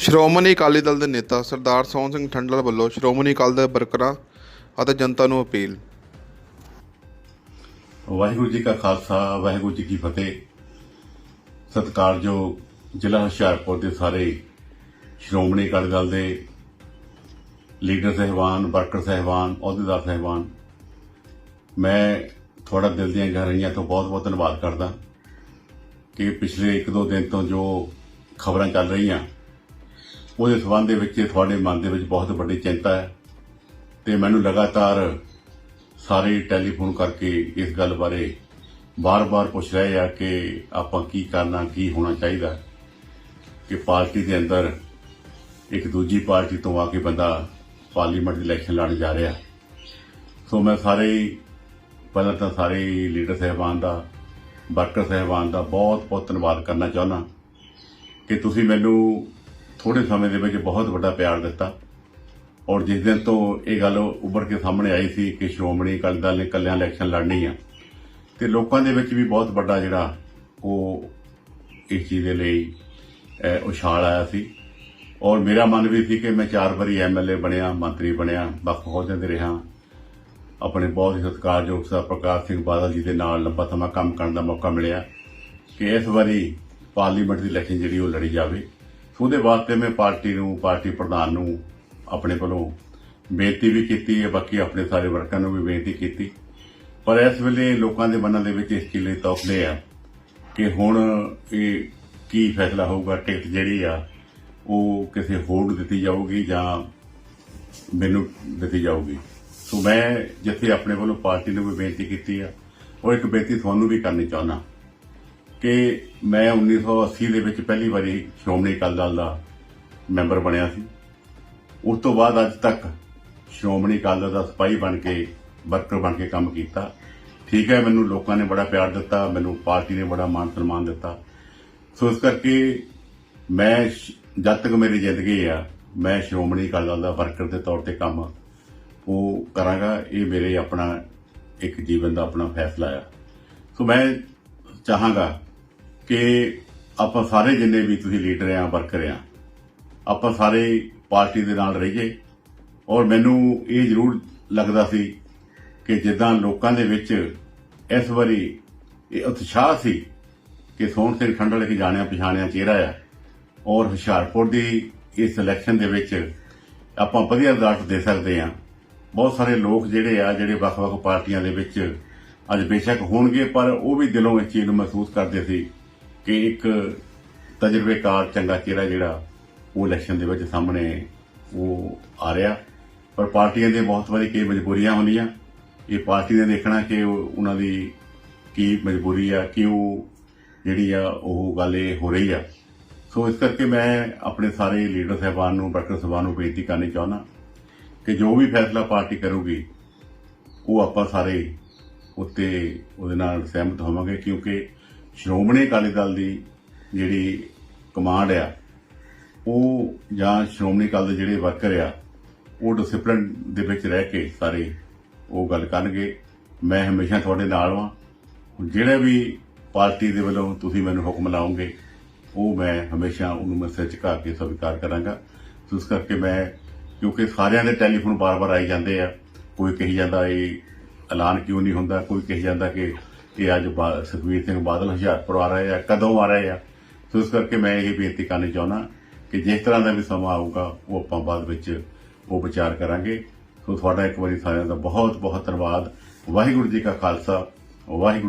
ਸ਼੍ਰੋਮਣੀ ਅਕਾਲੀ ਦਲ ਦੇ ਨੇਤਾ ਸਰਦਾਰ ਸੋਹਣ ਸਿੰਘ ਠੰਡਲ ਵੱਲੋਂ ਸ਼੍ਰੋਮਣੀ ਅਕਾਲੀ ਦਲ ਵਰਕਰਾਂ ਅਤੇ ਜਨਤਾ ਨੂੰ ਅਪੀਲ। ਵਾਹਿਗੁਰੂ ਜੀ ਕਾ ਖਾਲਸਾ, ਵਾਹਿਗੁਰੂ ਜੀ ਕੀ ਫਤਿਹ। ਸਤਿਕਾਰਯੋਗ ਜ਼ਿਲ੍ਹਾ ਹੁਸ਼ਿਆਰਪੁਰ ਦੇ ਸਾਰੇ ਸ਼੍ਰੋਮਣੀ ਅਕਾਲੀ ਦਲ ਦੇ ਲੀਡਰ ਸਹਿਬਾਨ, ਵਰਕਰ ਸਹਿਬਾਨ, ਅਹੁਦੇਦਾਰ ਸਹਿਬਾਨ, ਮੈਂ ਤੁਹਾਡਾ ਦਿਲ ਦੀਆਂ ਗਹਿਰਾਈਆਂ ਤੋਂ ਬਹੁਤ-ਬਹੁਤ ਧੰਨਵਾਦ ਕਰਦਾ ਕਿ ਪਿਛਲੇ ਇੱਕ ਦੋ ਦਿਨ ਤੋਂ ਜੋ ਖਬਰਾਂ ਚੱਲ ਰਹੀਆਂ ਉਹਦੇ ਸਬੰਧ ਦੇ ਵਿੱਚ ਤੁਹਾਡੇ ਮਨ ਦੇ ਵਿੱਚ ਬਹੁਤ ਵੱਡੀ ਚਿੰਤਾ ਹੈ ਤੇ ਮੈਨੂੰ ਲਗਾਤਾਰ ਸਾਰੇ ਟੈਲੀਫੋਨ ਕਰਕੇ ਇਸ ਗੱਲ ਬਾਰੇ ਬਾਰ-ਬਾਰ ਪੁੱਛ ਰਹੇ ਆ ਕਿ ਆਪਾਂ ਕੀ ਕਰਨਾ, ਕੀ ਹੋਣਾ ਚਾਹੀਦਾ ਕਿ ਪਾਰਟੀ ਦੇ ਅੰਦਰ ਇੱਕ ਦੂਜੀ ਪਾਰਟੀ ਤੋਂ ਆ ਕੇ ਬੰਦਾ ਪਾਰਲੀਮੈਂਟ ਦੀ ਇਲੈਕਸ਼ਨ ਲੜਨ ਜਾ ਰਿਹਾ। ਸੋ ਮੈਂ ਸਾਰੇ ਪਹਿਲਾਂ ਤਾਂ ਸਾਰੇ ਲੀਡਰ ਸਹਿਬਾਨ ਦਾ, ਵਰਕਰ ਸਹਿਬਾਨ ਦਾ ਬਹੁਤ-ਬਹੁਤ ਧੰਨਵਾਦ ਕਰਨਾ ਚਾਹੁੰਦਾ ਕਿ ਤੁਸੀਂ ਮੈਨੂੰ ਥੋੜੇ ਸਮੇਂ ਦੇ ਵਿੱਚ ਬਹੁਤ ਵੱਡਾ ਪਿਆਰ ਦਿੱਤਾ। ਔਰ ਜਿਸ ਦਿਨ ਤੋਂ ਇਹ ਗੱਲ ਉੱਭਰ ਕੇ ਸਾਹਮਣੇ ਆਈ ਸੀ ਕਿ ਸ਼੍ਰੋਮਣੀ ਅਕਾਲੀ ਦਲ ਨੇ ਕੱਲਿਆਂ ਇਲੈਕਸ਼ਨ ਲੜਨੀ ਆ, ਤੇ ਲੋਕਾਂ ਦੇ ਵਿੱਚ ਵੀ ਬਹੁਤ ਵੱਡਾ ਜਿਹੜਾ ਉਹ ਇਸ ਚੀਜ਼ ਦੇ ਲਈ ਉਛਾਲ ਆਇਆ ਸੀ। ਔਰ ਮੇਰਾ ਮਨ ਵੀ ਸੀ ਕਿ ਮੈਂ ਚਾਰ ਵਾਰੀ ਐਮਐਲਏ ਬਣਿਆ, ਮੰਤਰੀ ਬਣਿਆ ਵੱਖ ਅਹੁਦਿਆਂ ਤੇ ਰਿਹਾ। ਆਪਣੇ ਬਹੁਤ ਹੀ ਸਤਿਕਾਰਯੋਗ ਸਰ ਪ੍ਰਕਾਸ਼ ਸਿੰਘ ਬਾਦਲ ਜੀ ਦੇ ਨਾਲ ਲੰਬਾ ਸਮਾਂ ਕੰਮ ਕਰਨ ਦਾ ਮੌਕਾ ਮਿਲਿਆ ਕਿ ਇਸ ਵਾਰੀ ਪਾਰਲੀਮੈਂਟ ਦੀ ਇਲੈਕਸ਼ਨ ਜਿਹੜੀ ਉਹ ਲੜੀ ਜਾਵੇ। ਉਹਦੇ ਵਾਸਤੇ ਮੈਂ ਪਾਰਟੀ ਨੂੰ, ਪਾਰਟੀ ਪ੍ਰਧਾਨ ਨੂੰ ਆਪਣੇ ਵੱਲੋਂ ਬੇਨਤੀ ਵੀ ਕੀਤੀ ਹੈ, ਬਾਕੀ ਆਪਣੇ ਸਾਰੇ ਵਰਕਰਾਂ ਨੂੰ ਵੀ ਬੇਨਤੀ ਕੀਤੀ। ਪਰ ਇਸ ਵੇਲੇ ਲੋਕਾਂ ਦੇ ਮਨਾਂ ਦੇ ਵਿੱਚ ਇਸ ਚੀਜ਼ ਲਈ ਤੌਖਲੇ ਆ ਕਿ ਹੁਣ ਇਹ ਕੀ ਫੈਸਲਾ ਹੋਊਗਾ, ਟਿਕਟ ਜਿਹੜੀ ਆ, ਉਹ ਕਿਸੇ ਹੋਰ ਨੂੰ ਦਿੱਤੀ ਜਾਊਗੀ ਜਾਂ ਮੈਨੂੰ ਦਿੱਤੀ ਜਾਊਗੀ। ਸੋ ਮੈਂ ਜਿੱਥੇ ਆਪਣੇ ਵੱਲੋਂ ਪਾਰਟੀ ਨੂੰ ਵੀ ਬੇਨਤੀ ਕੀਤੀ ਆ, ਉਹ ਇੱਕ ਬੇਨਤੀ ਤੁਹਾਨੂੰ ਵੀ ਕਰਨੀ ਚਾਹੁੰਦਾ। ਕਿ ਮੈਂ 1980 ਦੇ ਵਿੱਚ ਪਹਿਲੀ ਵਾਰੀ ਸ਼੍ਰੋਮਣੀ ਅਕਾਲੀ ਦਲ ਦਾ ਮੈਂਬਰ ਬਣਿਆ ਸੀ। ਉਸ ਤੋਂ ਬਾਅਦ ਅੱਜ ਤੱਕ ਸ਼੍ਰੋਮਣੀ ਅਕਾਲੀ ਦਲ ਦਾ ਸਿਪਾਹੀ ਬਣ ਕੇ, ਵਰਕਰ ਬਣ ਕੇ ਕੰਮ ਕੀਤਾ। ਠੀਕ ਹੈ, ਮੈਨੂੰ ਲੋਕਾਂ ਨੇ ਬੜਾ ਪਿਆਰ ਦਿੱਤਾ, ਮੈਨੂੰ ਪਾਰਟੀ ਨੇ ਬੜਾ ਮਾਣ ਸਨਮਾਨ ਦਿੱਤਾ। ਸੋ ਇਸ ਕਰਕੇ ਮੈਂ ਜਦ ਤੱਕ ਮੇਰੀ ਜ਼ਿੰਦਗੀ ਆ, ਮੈਂ ਸ਼੍ਰੋਮਣੀ ਅਕਾਲੀ ਦਲ ਦਾ ਵਰਕਰ ਦੇ ਤੌਰ ਤੇ ਕੰਮ ਉਹ ਕਰਾਂਗਾ। ਇਹ ਮੇਰੇ ਆਪਣਾ ਇੱਕ ਜੀਵਨ ਦਾ ਆਪਣਾ ਫੈਸਲਾ ਆ। ਸੋ ਮੈਂ ਚਾਹਾਂਗਾ ਕਿ ਆਪਾਂ ਸਾਰੇ ਜਿੰਨੇ ਵੀ ਤੁਸੀਂ ਲੀਡਰ ਆ, ਵਰਕਰ ਆ, ਆਪਾਂ ਸਾਰੇ ਪਾਰਟੀ ਦੇ ਨਾਲ ਰਹੀਏ। ਔਰ ਮੈਨੂੰ ਇਹ ਜ਼ਰੂਰ ਲੱਗਦਾ ਸੀ ਕਿ ਜਿੱਦਾਂ ਲੋਕਾਂ ਦੇ ਵਿੱਚ ਇਸ ਵਾਰੀ ਇਹ ਉਤਸ਼ਾਹ ਸੀ ਕਿ ਸੋਹਣ ਸਿੰਘ ਖੰਡਲ ਇੱਕ ਜਾਣਿਆ ਪਛਾਣਿਆ ਚਿਹਰਾ ਆ। ਔਰ ਹੁਸ਼ਿਆਰਪੁਰ ਦੀ ਇਸ ਇਲੈਕਸ਼ਨ ਦੇ ਵਿੱਚ ਆਪਾਂ ਵਧੀਆ ਰਿਜ਼ਲਟ ਦੇ ਸਕਦੇ ਆ। ਬਹੁਤ ਸਾਰੇ ਲੋਕ ਜਿਹੜੇ ਆ, ਜਿਹੜੇ ਵੱਖ-ਵੱਖ ਪਾਰਟੀਆਂ ਦੇ ਵਿੱਚ ਅੱਜ ਬੇਸ਼ੱਕ ਹੋਣਗੇ, ਪਰ ਉਹ ਵੀ ਦਿਲੋਂ ਇਸ ਚੀਜ਼ ਨੂੰ ਮਹਿਸੂਸ ਕਰਦੇ ਸੀ ਕਿ ਇੱਕ ਤਜਰਬੇਕਾਰ ਚੰਗਾ ਚਿਹਰਾ ਜਿਹੜਾ ਉਹ ਇਲੈਕਸ਼ਨ ਦੇ ਵਿੱਚ ਸਾਹਮਣੇ ਉਹ ਆ ਰਿਹਾ। ਪਰ ਪਾਰਟੀਆਂ ਦੇ ਬਹੁਤ ਵਾਰੀ ਕਈ ਮਜਬੂਰੀਆਂ ਹੁੰਦੀਆਂ। ਇਹ ਪਾਰਟੀ ਨੇ ਦੇਖਣਾ ਕਿ ਉਹਨਾਂ ਦੀ ਕੀ ਮਜਬੂਰੀ ਆ, ਕਿ ਉਹ ਜਿਹੜੀ ਆ, ਉਹ ਗੱਲ ਇਹ ਹੋ ਰਹੀ ਆ। ਸੋ ਇਸ ਕਰਕੇ ਮੈਂ ਆਪਣੇ ਸਾਰੇ ਲੀਡਰ ਸਾਹਿਬਾਨ ਨੂੰ, ਵਰਕਰ ਸਾਹਿਬਾਨ ਨੂੰ ਬੇਨਤੀ ਕਰਨੀ ਚਾਹੁੰਦਾ ਕਿ ਜੋ ਵੀ ਫੈਸਲਾ ਪਾਰਟੀ ਕਰੂਗੀ, ਉਹ ਆਪਾਂ ਸਾਰੇ ਉੱਤੇ ਉਹਦੇ ਨਾਲ ਸਹਿਮਤ ਹੋਵਾਂਗੇ, ਕਿਉਂਕਿ ਸ਼੍ਰੋਮਣੀ ਅਕਾਲੀ ਦਲ ਦੀ ਜਿਹੜੀ ਕਮਾਂਡ ਆ, ਉਹ ਜਾਂ ਸ਼੍ਰੋਮਣੀ ਅਕਾਲੀ ਦੇ ਜਿਹੜੇ ਵਰਕਰ ਆ, ਉਹ ਡਿਸਪਲਿਨ ਦੇ ਵਿੱਚ ਰਹਿ ਕੇ ਸਾਰੇ ਉਹ ਗੱਲ ਕਰਨਗੇ। ਮੈਂ ਹਮੇਸ਼ਾ ਤੁਹਾਡੇ ਨਾਲ ਹਾਂ ਜਿਹੜੇ ਵੀ ਪਾਰਟੀ ਦੇ ਵੱਲੋਂ ਤੁਸੀਂ ਮੈਨੂੰ ਹੁਕਮ ਲਾਓਗੇ, ਉਹ ਮੈਂ ਹਮੇਸ਼ਾ ਉਹਨੂੰ ਮੈਂ ਸਿਰ ਝੁਕਾ ਕੇ ਸਵੀਕਾਰ ਕਰਾਂਗਾ। ਸੋ ਇਸ ਕਰਕੇ ਮੈਂ, ਕਿਉਂਕਿ ਸਾਰਿਆਂ ਦੇ ਟੈਲੀਫੋਨ ਬਾਰ-ਬਾਰ ਆਈ ਜਾਂਦੇ ਆ, ਕੋਈ ਕਹੀ ਜਾਂਦਾ ਇਹ ਐਲਾਨ ਕਿਉਂ ਨਹੀਂ ਹੁੰਦਾ, ਕੋਈ ਕਹੀ ਜਾਂਦਾ ਕਿ ਇਹ ਅੱਜ ਬਾ- ਸੁਖਬੀਰ ਸਿੰਘ ਬਾਦਲ ਹੁਸ਼ਿਆਰਪੁਰ ਆ ਰਹੇ ਆ, ਕਦੋਂ ਆ ਰਹੇ ਆ? ਸੋ ਇਸ ਕਰਕੇ ਮੈਂ ਇਹ ਬੇਨਤੀ ਕਰਨੀ ਚਾਹੁੰਦਾ ਕਿ ਜਿਸ ਤਰ੍ਹਾਂ ਦਾ ਵੀ ਸਮਾਂ ਆਊਗਾ, ਉਹ ਆਪਾਂ ਬਾਅਦ ਵਿੱਚ ਉਹ ਵਿਚਾਰ ਕਰਾਂਗੇ। ਸੋ ਤੁਹਾਡਾ ਇੱਕ ਵਾਰੀ ਸਾਰਿਆਂ ਦਾ ਬਹੁਤ ਬਹੁਤ ਧੰਨਵਾਦ। ਵਾਹਿਗੁਰੂ ਜੀ ਕਾ ਖਾਲਸਾ, ਵਾਹਿਗੁਰੂ